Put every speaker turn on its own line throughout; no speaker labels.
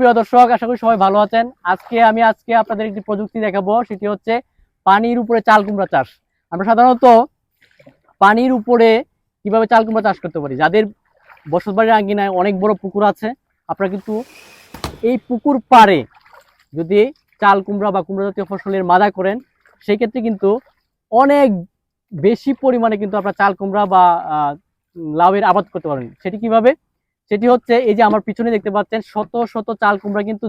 প্রিয় দর্শক, আশা করি সবাই ভালো আছেন। আজকে আমি আজকে আপনাদের একটি প্রযুক্তি দেখাবো, সেটি হচ্ছে পানির উপরে চাল কুমড়া চাষ। আমরা সাধারণত পানির উপরে কীভাবে চাল কুমড়া চাষ করতে পারি? যাদের বসত বাড়ির আঙ্গিনায় অনেক বড় পুকুর আছে, আপনারা কিন্তু এই পুকুর পাড়ে যদি চাল কুমড়া বা কুমড়া জাতীয় ফসলের মাদা করেন সেই ক্ষেত্রে কিন্তু অনেক বেশি পরিমাণে কিন্তু আপনার চাল কুমড়া বা লাউয়ের আবাদ করতে পারেন সেটি কীভাবে? সেটি হচ্ছে এই যে আমার পিছনে দেখতে পাচ্ছেন শত শত চাল কুমড়া কিন্তু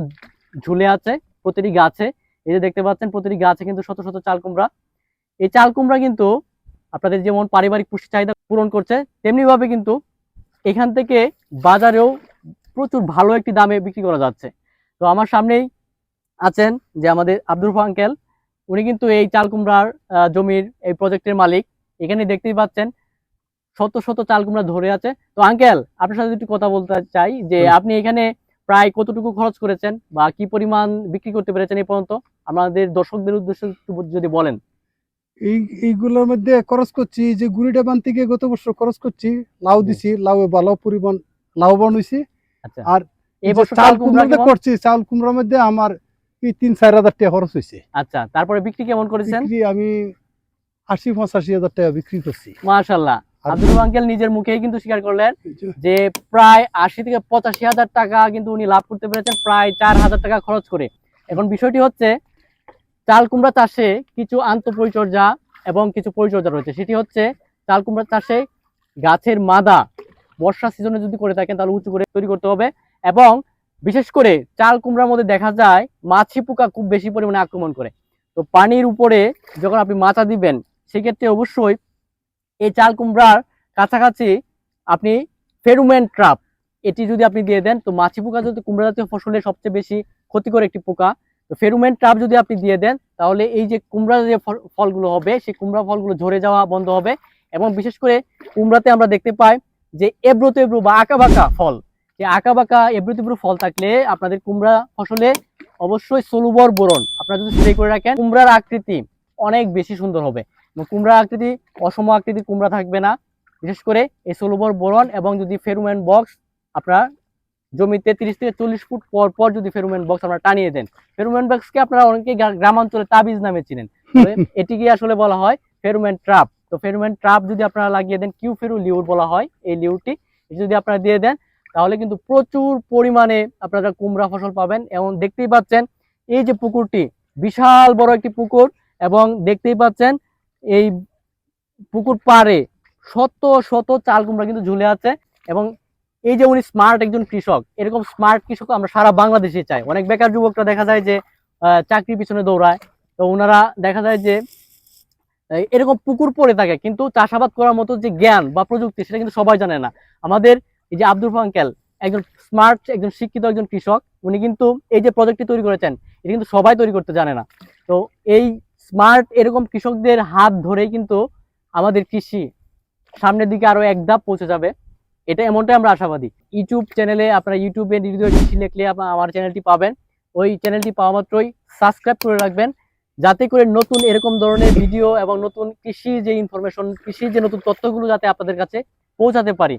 ঝুলে আছে প্রতিটি গাছে। এই যে দেখতে পাচ্ছেন প্রতিটি গাছে কিন্তু শত শত চাল কুমড়া। এই চাল কুমড়া কিন্তু আপনাদের যেমন পারিবারিক পুষ্টি চাহিদা পূরণ করছে তেমনি ভাবে কিন্তু এখান থেকে বাজারেও প্রচুর ভালো একটি দামে বিক্রি করা যাচ্ছে। তো আমার সামনেই আছেন যে আমাদের আব্দুল আঙ্কেল উনি কিন্তু এই চাল কুমড়ার জমির, এই প্রজেক্টের মালিক। এখানে দেখতেই পাচ্ছেন শত শত চাল কুমড়া ধরে আছে। তো আঙ্কেল আপনার সাথে একটু কথা বলতে চাই যে আপনি এখানে প্রায় কতটুকু খরচ করেছেন বা কি পরিমাণ বিক্রি করতে পেরেছেন এই পর্যন্ত? আমাদের দর্শকদের উদ্দেশ্যে যদি বলেন।
এই এইগুলোর মধ্যে খরচ করছি যে গুড়িটা বান থেকে গত বছর খরচ করছি লাউ দিছি লাউ ভালো পরিমাণ লাভবান হয়েছি
আচ্ছা।
আর
এই বছর
চাল
কুমড়া
করছি চাল কুমড়ার মধ্যে আমার তিন চার হাজার টাকা খরচ হয়েছে
আচ্ছা তারপরে বিক্রি কেমন করেছেন?
বিক্রি আমি আশি পঁচাশি হাজার টাকা বিক্রি করছি।
মাশাল্লাহ।
আর-
আব্দুল আঙ্কেল নিজের মুখেই কিন্তু স্বীকার করলেন যে। প্রায় আশি থেকে পঁচাশি হাজার টাকা কিন্তু উনি লাভ করতে পেরেছেন প্রায় চার হাজার টাকা খরচ করে। এখন বিষয়টি হচ্ছে চাল কুমড়া চাষে কিছু আন্তঃপরিচর্যা এবং কিছু পরিচর্যা রয়েছে। সেটি হচ্ছে চাল কুমড়া চাষে গাছের মাদা বর্ষা সিজনে যদি করে থাকেন তাহলে উঁচু করে তৈরি করতে হবে এবং বিশেষ করে চাল কুমড়ার মধ্যে দেখা যায় মাছি পোকা খুব বেশি পরিমাণে আক্রমণ করে। তো পানির উপরে যখন আপনি মাচা দিবেন সেক্ষেত্রে অবশ্যই এই চাল কুমড়ার কাছাকাছি আপনি ফেরুমেন ট্রাপ, এটি যদি আপনি দিয়ে দেন, তো মাছি পোকা যদি কুমড়া জাতীয় ফসলের সবচেয়ে বেশি ক্ষতিকর একটি পোকা। তো ফেরুমেন ট্রাপ যদি আপনি দিয়ে দেন, তাহলে এই যে কুমড়া যে ফলগুলো হবে, সেই কুমড়া ফলগুলো ঝরে যাওয়া বন্ধ হবে এবং বিশেষ করে কুমড়াতে আমরা দেখতে পাই যে এবড়ো তেবড়ো বা আঁকা বাঁকা ফল। যে আঁকা বাঁকা এবড়ো তেবড়ো ফল থাকলে আপনাদের কুমড়া ফসলে অবশ্যই সলুবর বোরন, আপনারা যদি স্প্রে করে রাখেন, কুমড়ার আকৃতি অনেক বেশি সুন্দর হবে। এবং কুমড়ার আকৃতি, অসম আকৃতির কুমড়া থাকবে না। বিশেষ করে এই সলুবর বোরন এবং যদি ফেরুমেন বক্স আপনার জমিতে তিরিশ থেকে চল্লিশ ফুট পর পর যদি ফেরুমেন বক্স আপনারা টানিয়ে দেন ফেরুমেন বক্সকে আপনারা অনেকে গ্রামাঞ্চলে তাবিজ নামে চিনেন। এটিকে আসলে বলা হয় ফেরুমেন ট্রাপ। তো ফেরুমেন ট্রাপ যদি আপনারা লাগিয়ে দেন কিউ ফেরু লিউর বলা হয় এই লিউরটি। যদি আপনারা দিয়ে দেন, তাহলে কিন্তু প্রচুর পরিমাণে আপনারা কুমড়া ফসল পাবেন। এবং দেখতেই পাচ্ছেন, এই যে পুকুরটি বিশাল বড় একটি পুকুর এবং দেখতেই পাচ্ছেন এই পুকুর পাড়ে শত শত চাল কুমড়া কিন্তু ঝুলে আছে এবং এই যে উনি স্মার্ট একজন কৃষক এরকম স্মার্ট কৃষক আমরা সারা বাংলাদেশে চাই। অনেক বেকার যুবকরা দেখা যায় যে আহ, চাকরির পিছনে দৌড়ায়। তো ওনারা দেখা যায় যে এরকম পুকুর পড়ে থাকে কিন্তু চাষাবাদ করার মতো যে জ্ঞান বা প্রযুক্তি সেটা কিন্তু সবাই জানে না। আমাদের এই যে আব্দুল ফাঙ্কেল একজন স্মার্ট একজন শিক্ষিত একজন কৃষক উনি কিন্তু এই যে প্রজেক্টটি তৈরি করেছেন এটা কিন্তু সবাই তৈরি করতে জানে না। তো এই স্মার্ট এরকম কৃষকদের হাত ধরেই কিন্তু আমাদের কৃষি সামনের দিকে আরও এক ধাপ পৌঁছে যাবে। এটা এমনটাই আমরা আশাবাদী। ইউটিউব চ্যানেলে আপনারা ইউটিউবে নির্দিষ্ট কৃষি লিখলে আপনারা আমার চ্যানেলটি পাবেন। ওই চ্যানেলটি পাওয়া মাত্রই সাবস্ক্রাইব করে রাখবেন। যাতে করে নতুন এরকম ধরনের ভিডিও এবং নতুন কৃষি যে ইনফরমেশন কৃষির যে নতুন তথ্যগুলো যাতে আপনাদের কাছে পৌঁছাতে পারি।